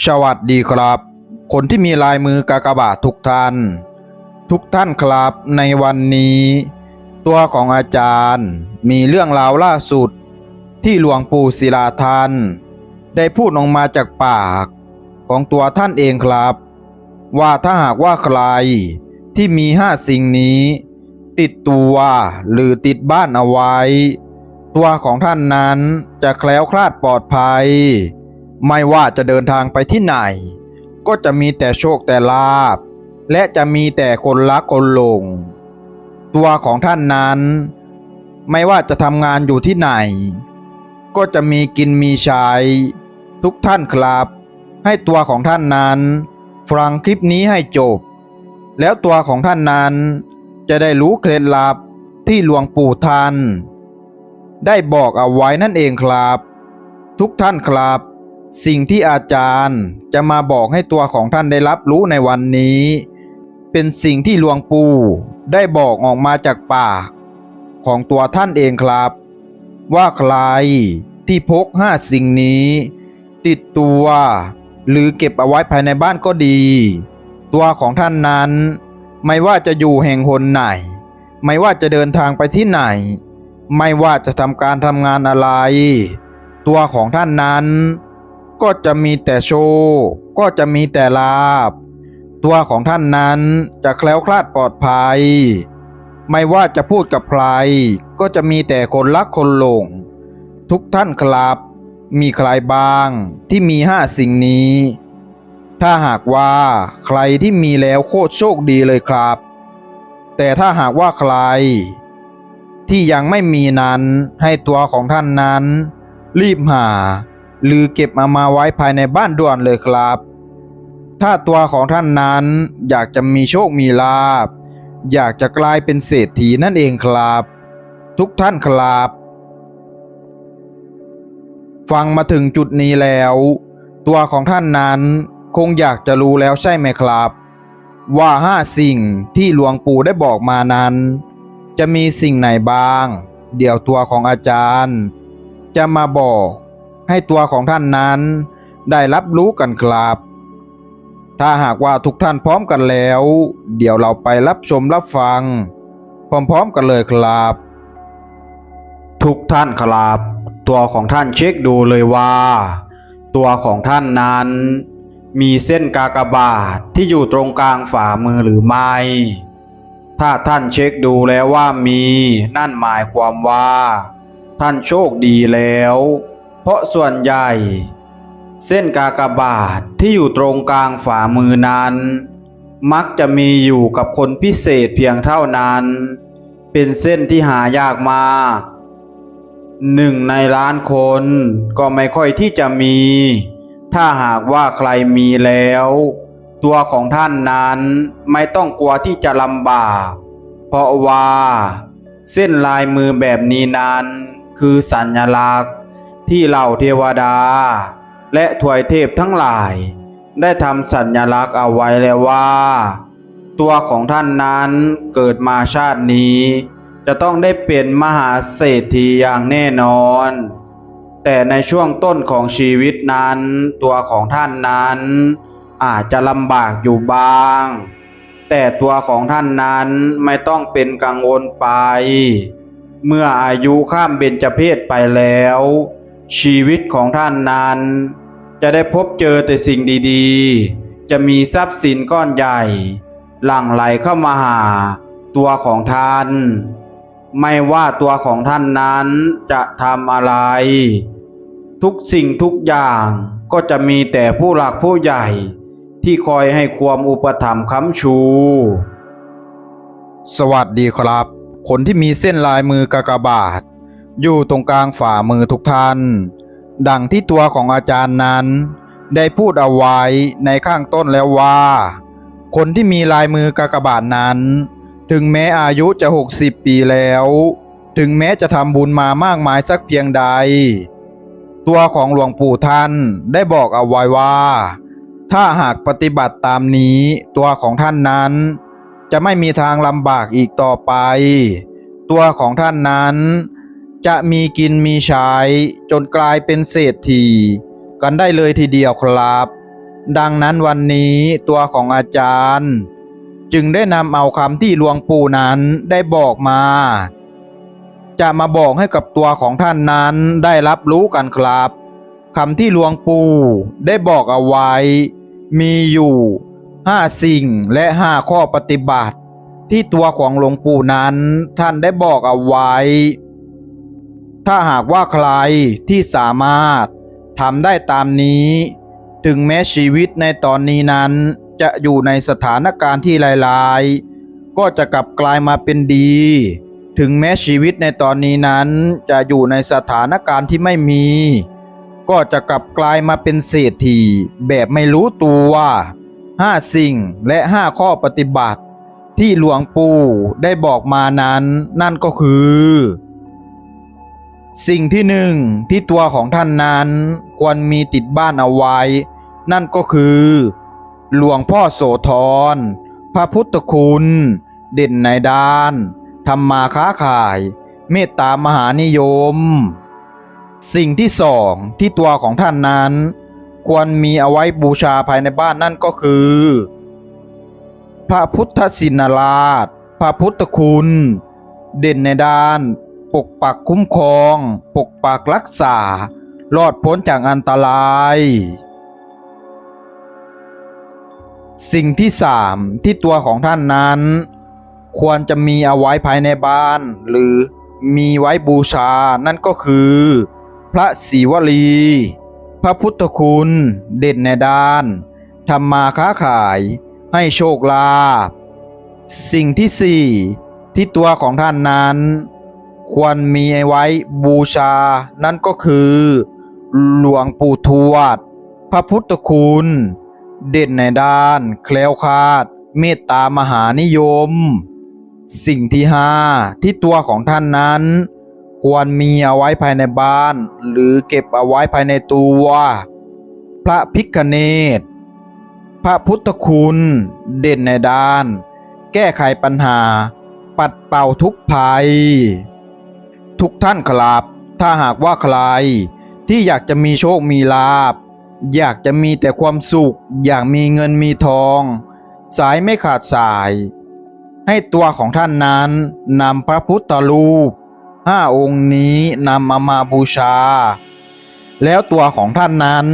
สวัสดีครับ คนที่มีลายมือกากบาททุกท่าน ทุกท่านครับในวันนี้ ตัวของอาจารย์มีเรื่องราวล่าสุด ที่หลวงปู่ศิลาท่านได้พูดออกมาจากปากของตัวท่านเองครับ ว่าถ้าหากว่าใครที่มีห้าสิ่งนี้ ติดตัวหรือติดบ้านเอาไว้ ตัวของท่านนั้นจะแคล้วคลาดปลอดภัย ไม่ว่าจะเดินทางไปที่ไหน ก็จะมีแต่โชคแต่ลาบ และจะมีแต่คนรักคนหลง ตัวของท่านนั้น ไม่ว่าจะทำงานอยู่ที่ไหน ก็จะมีกินมีใช้ทุกท่านครับ ให้ตัวของท่านนั้น ฟังคลิปนี้ให้จบ แล้วตัวของท่านนั้นจะได้รู้เคล็ดลับที่หลวงปู่ท่าน ได้บอกเอาไว้นั่นเองครับ ทุกท่านครับ สิ่งที่อาจารย์จะมาบอกให้ตัวของท่านได้รับรู้ในวันนี้ เป็นสิ่งที่หลวงปู่ได้บอกออกมาจากปาก ของตัวท่านเองครับ ว่าใครที่พกห้าสิ่งนี้ ติดตัว หรือเก็บเอาไว้ภายในบ้านก็ดี ตัวของท่านนั้น ไม่ว่าจะอยู่แห่งหนไหน ไม่ว่าจะเดินทางไปที่ไหน ไม่ว่าจะทำการทำงานอะไร ตัวของท่านนั้น ก็จะมีแต่โชก็จะมีแต่ลาบ ตัวของท่านนั้นจะแคล้วคลาดปลอดภัย ไม่ว่าจะพูดกับใคร ก็จะมีแต่คนรักคนหลง ทุกท่านครับมีใครบ้างที่มีห้าสิ่งนี้ ถ้าหากว่าใครที่มีแล้วโคตรโชคดีเลยครับ แต่ถ้าหากว่าใคร ที่ยังไม่มีนั้นให้ตัวของท่านนั้น รีบหา หรือเก็บเอามาไว้ภายในบ้านด่วนเลยครับ ถ้าตัวของท่านนั้นอยากจะมีโชคมีลาภอยากจะกลายเป็นเศรษฐีนั่นเองครับ ทุกท่านครับ ฟังมาถึงจุดนี้แล้ว ตัวของท่านนั้นคงอยากจะรู้แล้วใช่ไหมครับ ว่าห้าสิ่งที่หลวงปู่ได้บอกมานั้น จะมีสิ่งไหนบ้าง เดี๋ยวตัวของอาจารย์ จะมาบอก ให้ตัวของท่านนั้น ได้รับรู้กันครับ ถ้าหากว่าทุกท่านพร้อมกันแล้ว เดี๋ยวเราไปรับชมรับฟัง พร้อมๆกันเลยครับ ทุกท่านครับ ตัวของท่านเช็คดูเลยว่า ตัวของท่านนั้น มีเส้นกากบาทที่อยู่ตรงกลางฝ่ามือหรือไม่ถ้าท่านเช็คดูแล้วว่ามี นั่นหมายความว่า ท่านโชคดีแล้ว เพราะส่วนใหญ่ เส้นกากบาทที่อยู่ตรงกลางฝ่ามือนั้น มักจะมีอยู่กับคนพิเศษเพียงเท่านั้น เป็นเส้นที่หายากมากหนึ่งในล้านคนก็ไม่ค่อยที่จะมี ถ้าหากว่าใครมีแล้ว ตัวของท่านนั้นไม่ต้องกลัวที่จะลำบาก เพราะว่า เส้นลายมือแบบนี้นั้น คือสัญลักษณ์ ที่เหล่าเทวดา และถวยเทพทั้งหลาย ได้ทำสัญลักษณ์เอาไว้แล้วว่า ตัวของท่านนั้นเกิดมาชาตินี้ จะต้องได้เป็นมหาเศรษฐีอย่างแน่นอน แต่ในช่วงต้นของชีวิตนั้น ตัวของท่านนั้น อาจจะลำบากอยู่บ้าง แต่ตัวของท่านนั้นไม่ต้องเป็นกังวลไป เมื่ออายุข้ามเบญจเพศไปแล้ว ชีวิตของท่านนั้น จะได้พบเจอแต่สิ่งดีๆ จะมีทรัพย์สินก้อนใหญ่ หลั่งไหลเข้ามาหาตัวของท่าน ไม่ว่าตัวของท่านนั้นจะทำอะไร ทุกสิ่งทุกอย่างก็จะมีแต่ผู้หลักผู้ใหญ่ที่คอยให้ความอุปถัมภ์ค้ำชู สวัสดีครับ คนที่มีเส้นลายมือกากบาท อยู่ตรงกลางฝ่ามือทุกท่าน ดังที่ตัวของอาจารย์นั้น ได้พูดเอาไว้ในข้างต้นแล้วว่า คนที่มีลายมือกากบาทนั้น ถึงแม้อายุจะ 60 ปีแล้ว ถึงแม้จะทำบุญมามากมายสักเพียงใด ตัวของหลวงปู่ท่านได้บอกเอาไว้ว่า ถ้าหากปฏิบัติตามนี้ตัวของท่านนั้น จะไม่มีทางลำบากอีกต่อไป ตัวของท่านนั้น จะมีกินมีใช้จนกลายเป็นเศรษฐีกันได้เลยทีเดียวครับ ดังนั้นวันนี้ตัวของอาจารย์ จึงได้นำเอาคำที่หลวงปู่นั้นได้บอกมา จะมาบอกให้กับตัวของท่านนั้นได้รับรู้กันครับคำที่หลวงปู่ได้บอกเอาไว้ มีอยู่ห้าสิ่งและห้าข้อปฏิบัติ ที่ตัวของหลวงปู่นั้นท่านได้บอกเอาไว้ ถ้าหากว่าใครที่สามารถทำได้ตามนี้ ถึงแม้ชีวิตในตอนนี้นั้นจะอยู่ในสถานการณ์ที่ลายๆ ก็จะกลับกลายมาเป็นดี ถึงแม้ชีวิตในตอนนี้นั้นจะอยู่ในสถานการณ์ที่ไม่มี ก็จะกลับกลายมาเป็นเศรษฐีแบบไม่รู้ตัวห้าสิ่งและห้าข้อปฏิบัติ ที่หลวงปู่ได้บอกมานั้น นั่นก็คือ สิ่งที่หนึ่งที่ตัวของท่านนั้นควรมีติดบ้านเอาไว้ นั่นก็คือ หลวงพ่อโสธร พระพุทธคุณ เด่นในด้านทำมาค้าขาย เมตตามหานิยม สิ่งที่สองที่ตัวของท่านนั้น ควรมีเอาไว้บูชาภายในบ้านนั่นก็คือ พระพุทธสินราช พระพุทธคุณ เด่นในด้าน ปกปักคุ้มครอง ปกปักรักษา รอดพ้นจากอันตราย สิ่งที่สามที่ตัวของท่านนั้น ควรจะมีเอาไว้ภายในบ้าน หรือมีไว้บูชานั่นก็คือ พระศิวลี พระพุทธคุณเด่นในด้านทำมาค้าขาย ให้โชคลาภสิ่งที่สี่ที่ตัวของท่านนั้น ควรมีไว้บูชา นั่นก็คือ หลวงปู่ทวด พระพุทธคุณ เด่นในด้าน แคล้วคลาด เมตตามหานิยม สิ่งที่ห้าที่ตัวของท่านนั้น ควรมีเอาไว้ภายในบ้าน หรือเก็บเอาไว้ภายในตัว พระพิคเนตพระพุทธคุณ เด่นในด้าน แก้ไขปัญหา ปัดเป่าทุกภัย ทุกท่านครับ ถ้าหากว่าใคร ที่อยากจะมีโชคมีลาภอยากจะมีแต่ความสุข อยากมีเงินมีทอง สายไม่ขาดสาย ให้ตัวของท่านนั้นนำพระพุทธรูปห้าองค์นี้นำมามาบูชา แล้วตัวของท่านนั้น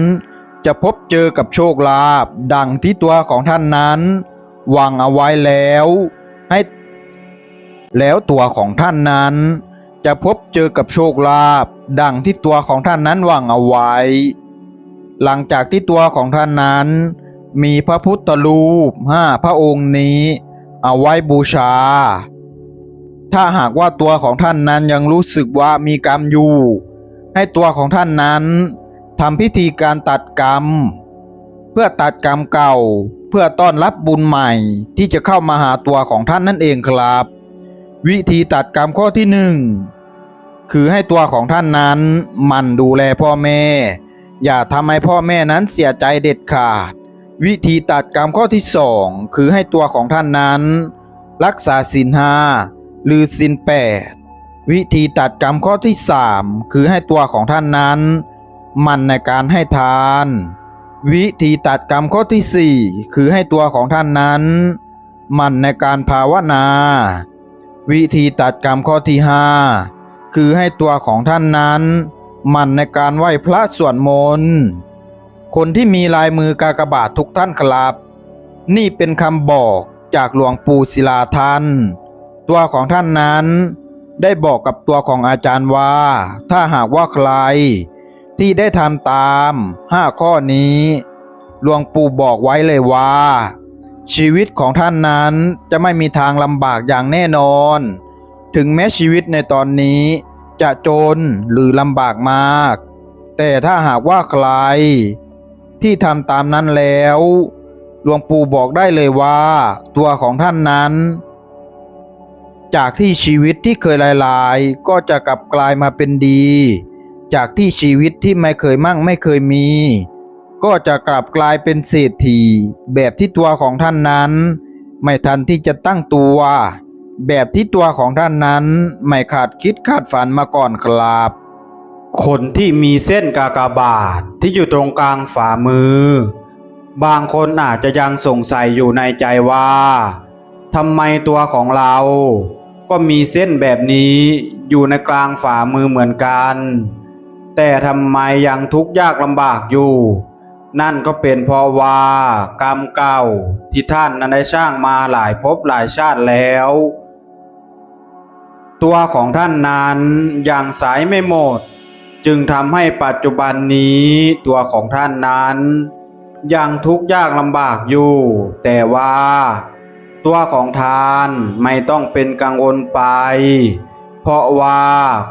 จะพบเจอกับโชคลาภดังที่ตัวของท่านนั้นวางเอาไว้แล้ว ให้ แล้วตัวของท่านนั้น จะพบเจอกับโชคลาภดังที่ตัวของท่านนั้นวางเอาไว้ หลังจากที่ตัวของท่านนั้น มีพระพุทธรูปห้าพระองค์นี้ เอาไว้บูชา ถ้าหากว่าตัวของท่านนั้นยังรู้สึกว่ามีกรรมอยู่ ให้ตัวของท่านนั้นทำพิธีการตัดกรรม เพื่อตัดกรรมเก่า เพื่อต้อนรับบุญใหม่ที่จะเข้ามาหาตัวของท่านนั่นเองครับ วิธีตัดกรรมข้อที่หนึ่งคือให้ตัวของท่านนั้นมันดูแลพ่อแม่ อย่าทำให้พ่อแม่นั้นเสียใจเด็ดขาด วิธีตัดกรรมข้อที่สองคือให้ตัวของท่านนั้น รักษาศีลห้าหรือศีลแปดวิธีตัดกรรมข้อที่สามคือให้ตัวของท่านนั้น มันในการให้ทาน วิธีตัดกรรมข้อที่สี่คือให้ตัวของท่านนั้น มันในการภาวนา วิธีตัดกรรมข้อที่ห้าคือให้ตัวของท่านนั้นหมันในการไหว้พระสวดมนต์คนที่มีลายมือกากบาททุกท่านครับ นี่เป็นคำบอกจากหลวงปู่ศิลาท่าน ตัวของท่านนั้น ได้บอกกับตัวของอาจารย์ว่า ถ้าหากว่าใคร ที่ได้ทำตามห้าข้อนี้หลวงปู่บอกไว้เลยว่า ชีวิตของท่านนั้นจะไม่มีทางลำบากอย่างแน่นอน ถึงแม้ชีวิตในตอนนี้จะจนหรือลำบากมาก แต่ถ้าหากว่าใคร ที่ทำตามนั้นแล้วหลวงปู่บอกได้เลยว่า ตัวของท่านนั้น จากที่ชีวิตที่เคยลายๆ ก็จะกลับกลายมาเป็นดี จากที่ชีวิตที่ไม่เคยมั่งไม่เคยมี ก็จะกลับกลายเป็นเศรษฐีแบบที่ตัวของท่านนั้น ไม่ทันที่จะตั้งตัว แบบที่ตัวของท่านนั้นไม่ขาดคิดขาดฝันมาก่อนครับ คนที่มีเส้นกากบาทที่อยู่ตรงกลางฝ่ามือ บางคนอาจจะยังสงสัยอยู่ในใจว่าทำไมตัวของเรา ก็มีเส้นแบบนี้อยู่ในกลางฝ่ามือเหมือนกัน แต่ทำไมยังทุกข์ยากลำบากอยู่ นั่นก็เป็นเพราะว่ากรรมเก่าที่ท่านนั้นได้สร้างมาหลายภพหลายชาติแล้ว ตัวของท่านนั้นยังสายไม่หมด จึงทำให้ปัจจุบันนี้ตัวของท่านนั้น ยังทุกข์ยากลำบากอยู่ แต่ว่า ตัวของท่านไม่ต้องเป็นกังวลไป เพราะว่า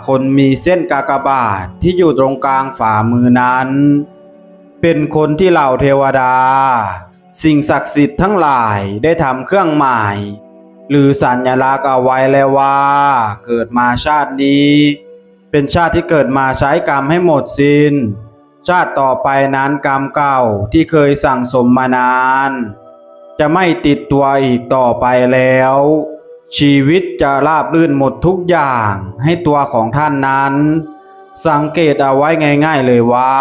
คนมีเส้นกากบาทที่อยู่ตรงกลางฝ่ามือนั้น เป็นคนที่เหล่าเทวดา สิ่งศักดิ์สิทธิ์ทั้งหลายได้ทำเครื่องหมาย หรือสัญลักษณ์เอาไว้แล้วว่า เกิดมาชาตินี้ เป็นชาติที่เกิดมาใช้กรรมให้หมดสิน้น ชาติต่อไปนั้นกรรมเก่าที่เคยสั่งสมมานาน จะไม่ติดตัวอีกต่อไปแล้ว ชีวิตจะราบรื่นหมดทุกอย่างให้ตัวของท่านนั้น สังเกตเอาไว้ง่าย ๆเลยว่า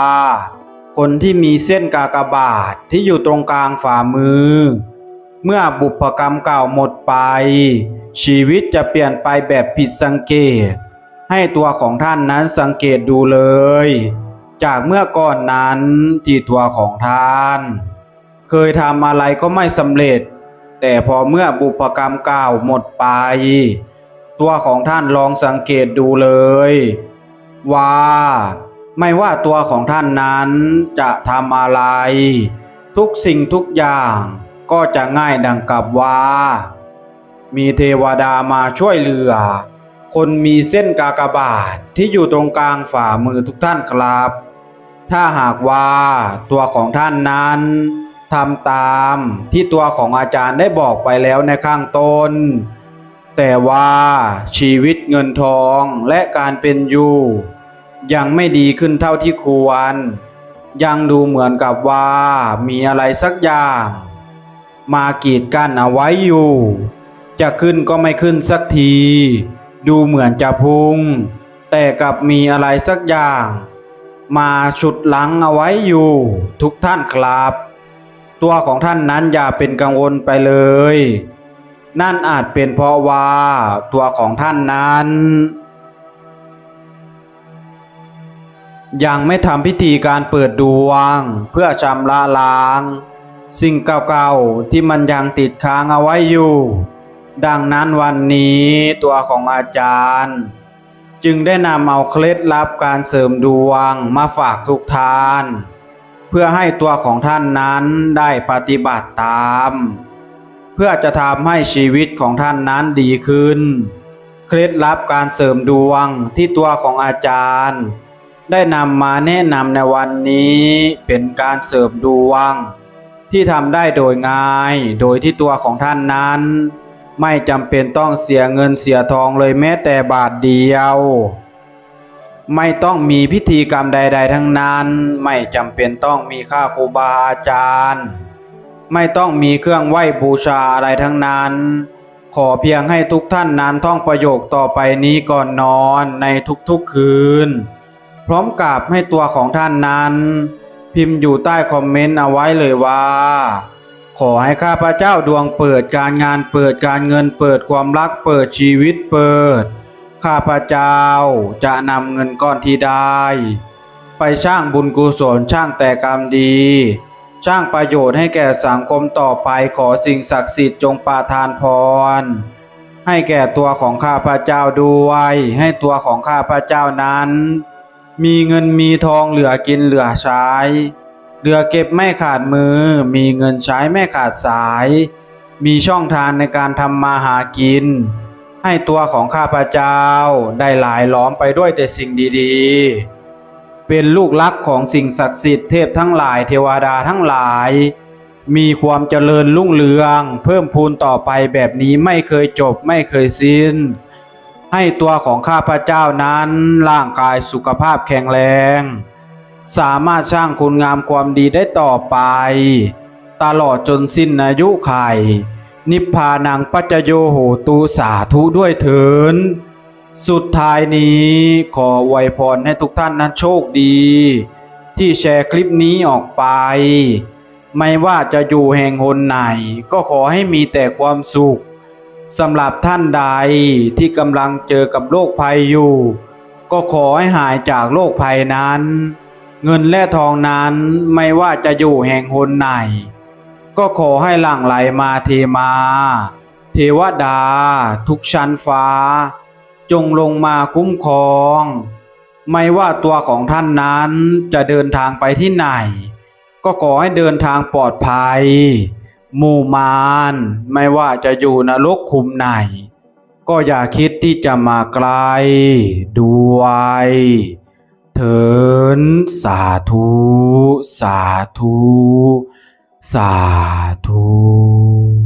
คนที่มีเส้นกากบาทที่อยู่ตรงกลางฝ่ามือ เมื่อบุพกรรมเก่าหมดไป ชีวิตจะเปลี่ยนไปแบบผิดสังเกต ให้ตัวของท่านนั้นสังเกตดูเลย จากเมื่อก่อนนั้นที่ตัวของท่าน เคยทำอะไรก็ไม่สำเร็จ แต่พอเมื่อบุพกรรมเก่าหมดไป ตัวของท่านลองสังเกตดูเลย ว่า ไม่ว่าตัวของท่านนั้นจะทำอะไร ทุกสิ่งทุกอย่างก็จะง่ายดังกับว่า มีเทวดามาช่วยเหลือ คนมีเส้นกากบาทที่อยู่ตรงกลางฝ่ามือทุกท่านครับ ถ้าหากว่าตัวของท่านนั้นทำตามที่ตัวของอาจารย์ได้บอกไปแล้วในข้างต้น แต่ว่าชีวิตเงินทองและการเป็นอยู่ ยังไม่ดีขึ้นเท่าที่ควร ยังดูเหมือนกับว่ามีอะไรสักอย่าง มากีดกั้นเอาไว้อยู่ จะขึ้นก็ไม่ขึ้นสักที ดูเหมือนจะพุ่งแต่กับมีอะไรสักอย่าง มาฉุดหลังเอาไว้อยู่ ทุกท่านครับ ตัวของท่านนั้นอย่าเป็นกังวลไปเลย นั่นอาจเป็นเพราะว่าตัวของท่านนั้น ยังไม่ทำพิธีการเปิดดวง เพื่อชำระล้าง สิ่งเก่าๆที่มันยังติดค้างเอาไว้อยู่ ดังนั้นวันนี้ตัวของอาจารย์ จึงได้นำเอาเคล็ดลับการเสริมดวงมาฝากทุกท่าน เพื่อให้ตัวของท่านนั้นได้ปฏิบัติตาม เพื่อจะทำให้ชีวิตของท่านนั้นดีขึ้น เคล็ดลับการเสริมดวงที่ตัวของอาจารย์ ได้นำมาแนะนำในวันนี้เป็นการเสริมดวง ที่ทำได้โดยง่าย โดยที่ตัวของท่านนั้น ไม่จำเป็นต้องเสียเงินเสียทองเลยแม้แต่บาทเดียว ไม่ต้องมีพิธีกรรมใด ๆ ทั้งนั้น ไม่จำเป็นต้องมีค่าครูบาอาจารย์ ไม่ต้องมีเครื่องไหว้บูชาอะไรทั้งนั้น ขอเพียงให้ทุกท่านนั้นท่องประโยคต่อไปนี้ก่อนนอนในทุกๆคืน พร้อมกับให้ตัวของท่านนั้น พิมพ์อยู่ใต้คอมเมนต์เอาไว้เลยว่า ขอให้ข้าพเจ้าดวงเปิดการงานเปิดการเงินเปิดความรักเปิดชีวิตเปิด ข้าพเจ้าจะนำเงินก้อนที่ได้ ไปสร้างบุญกุศลช่างแต่กรรมดีสร้างประโยชน์ให้แก่สังคมต่อไปขอสิ่งศักดิ์สิทธิ์จงประทานพร ให้แก่ตัวของข้าพเจ้าด้วย ให้ตัวของข้าพเจ้านั้น มีเงินมีทองเหลือกินเหลือใช้ เหลือเก็บไม่ขาดมือ มีเงินใช้ไม่ขาดสาย มีช่องทางในการทำมาหากิน ให้ตัวของข้าพเจ้าได้หลายล้อมไปด้วยแต่สิ่งดีๆ เป็นลูกรักของสิ่งศักดิ์สิทธิ์เทพทั้งหลายเทวดาทั้งหลาย มีความเจริญรุ่งเรือง เพิ่มพูนต่อไปแบบนี้ไม่เคยจบไม่เคยสิ้น ให้ตัวของข้าพเจ้านั้นร่างกายสุขภาพแข็งแรง สามารถสร้างคุณงามความดีได้ต่อไป ตลอดจนสิ้นอายุไข นิพพานังปัจโยโหตูสาธุด้วยเถินสุดท้ายนี้ขอไวยพรให้ทุกท่านนั้นโชคดี ที่แชร์คลิปนี้ออกไป ไม่ว่าจะอยู่แห่งหนไหน ก็ขอให้มีแต่ความสุข สำหรับท่านใดที่กำลังเจอกับโรคภัยอยู่ ก็ขอให้หายจากโรคภัยนั้น เงินและทองนั้นไม่ว่าจะอยู่แห่งหนไหน ก็ขอให้หลั่งไหลมาเทมา เทวดา ทุกชั้นฟ้า จงลงมาคุ้มครอง ไม่ว่าตัวของท่านนั้นจะเดินทางไปที่ไหน ก็ขอให้เดินทางปลอดภัย หมู่มารไม่ว่าจะอยู่นรกคุมไหน ก็อย่าคิดที่จะมาไกลด้วยเถินสาธุ สาธุ สาธุ